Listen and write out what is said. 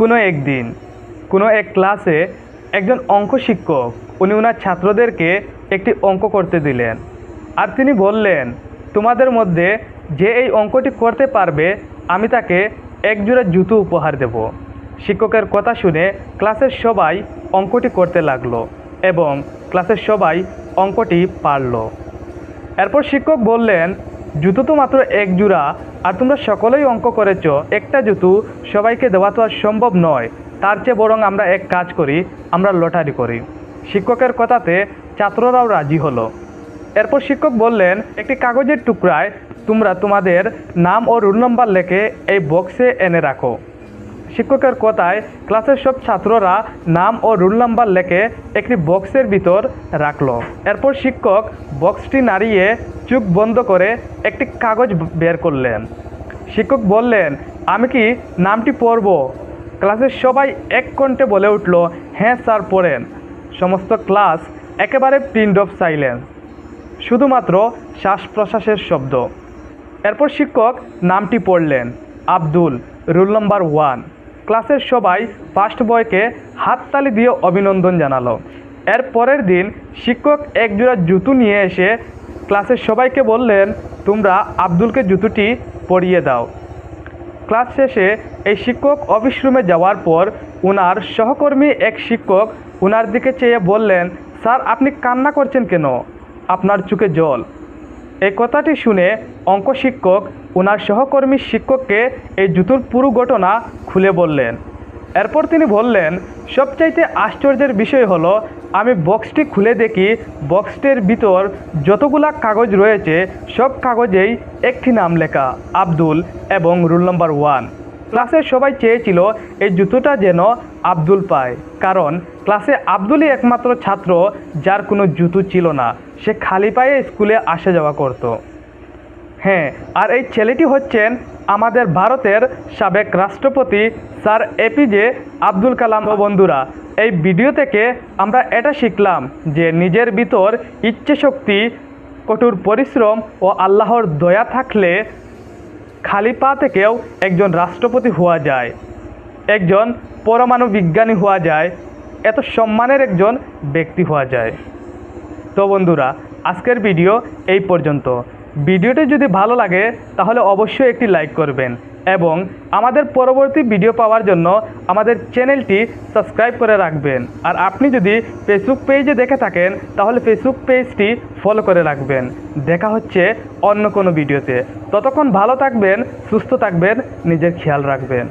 কোনো একদিন, কোনো এক ক্লাসে একজন অঙ্ক শিক্ষক, উনি ওনার ছাত্রদেরকে একটি অঙ্ক করতে দিলেন। আর তিনি বললেন, তোমাদের মধ্যে যে এই অঙ্কটি করতে পারবে, আমি তাকে এক জোড়া জুতো উপহার দেব। শিক্ষকের কথা শুনে ক্লাসের সবাই অঙ্কটি করতে লাগল এবং ক্লাসের সবাই অঙ্কটি পারল। এরপর শিক্ষক বললেন জুতো তো মাত্র এক জুড়া, আর তোমরা সকলেই অঙ্ক করেছ, একটা জুতো সবাইকে দেওয়া তো আর সম্ভব নয়। তার চেয়ে বরং আমরা এক কাজ করি, আমরা লটারি করি। শিক্ষকের কথাতে ছাত্ররাও রাজি হলো। এরপর শিক্ষক বললেন, একটি কাগজের টুকরায় তোমরা তোমাদের নাম ও রোল নম্বর লেখে এই বক্সে এনে রাখো। শিক্ষকের কথায় ক্লাসের সব ছাত্ররা নাম ও রোল নাম্বার লেখে একটি বক্সের ভিতর রাখল। এরপর শিক্ষক বক্সটি নাড়িয়ে চোখ বন্ধ করে একটি কাগজ বের করলেন। শিক্ষক বললেন, আমি কি নামটি পড়ব? ক্লাসের সবাই এক কণ্ঠে বলে উঠল হ্যাঁ স্যার, পড়েন। সমস্ত ক্লাস একেবারে প্রিন্ট অফ সাইলেন্স, শুধুমাত্র শ্বাস প্রশ্বাসের শব্দ। এরপর শিক্ষক নামটি পড়লেন, আব্দুল, রুল নম্বর ওয়ান। ক্লাসের সবাই ফার্স্ট বয়কে হাততালি দিয়ে অভিনন্দন জানালো। এর পরের দিন শিক্ষক এক জোড়া জুতো নিয়ে এসে ক্লাসের সবাইকে বললেন, তোমরা আব্দুলকে জুতোটি পরিয়ে দাও। ক্লাস শেষে এই শিক্ষক অফিস রুমে যাওয়ার পর ওনার সহকর্মী এক শিক্ষক ওনার দিকে চেয়ে বললেন, স্যার, আপনি কান্না করছেন কেন? আপনার চোখে জল। এই কথাটি শুনে অঙ্ক শিক্ষক ওনার সহকর্মী শিক্ষককে এই জুতোর পুরো ঘটনা খুলে বললেন। এরপর তিনি বললেন, সবচাইতে আশ্চর্যের বিষয় হলো, আমি বক্সটি খুলে দেখি, বক্সটির ভিতর যতগুলা কাগজ রয়েছে, সব কাগজেই একটি নাম লেখা, আব্দুল এবং রুল নম্বর ওয়ান। ক্লাসের সবাই চেয়েছিল এই জুতোটা যেন আব্দুল পায়, কারণ ক্লাসে আব্দুলই একমাত্র ছাত্র যার কোনো জুতো ছিল না, সে খালি পায়ে স্কুলে আসা যাওয়া করতো। হ্যাঁ আর এই ছেলেটি হচ্ছেন আমাদের ভারতের সাবেক রাষ্ট্রপতি স্যার এপিজে আব্দুল কালাম ও বন্ধুরা। এই ভিডিও থেকে আমরা এটা শিখলাম যে নিজের ভিতর ইচ্ছে শক্তি কঠোর পরিশ্রম ও আল্লাহর দয়া থাকলে খালি পা থেকেও একজন রাষ্ট্রপতি হওয়া যায়, একজন পরমাণু বিজ্ঞানী হওয়া যায়, এত সম্মানের একজন ব্যক্তি হওয়া যায়। তো বন্ধুরা, আজকের ভিডিও এই পর্যন্ত। ভিডিওটি যদি ভালো লাগে, তাহলে অবশ্যই একটি লাইক করবেন এবং আমাদের পরবর্তী ভিডিও পাওয়ার জন্য আমাদের চ্যানেলটি সাবস্ক্রাইব করে রাখবেন। আর আপনি যদি ফেসবুক পেজে দেখে থাকেন, তাহলে ফেসবুক পেজটি ফলো করে রাখবেন। দেখা হচ্ছে অন্য কোনো ভিডিওতে। ততক্ষণ ভালো থাকবেন, সুস্থ থাকবেন, নিজের খেয়াল রাখবেন।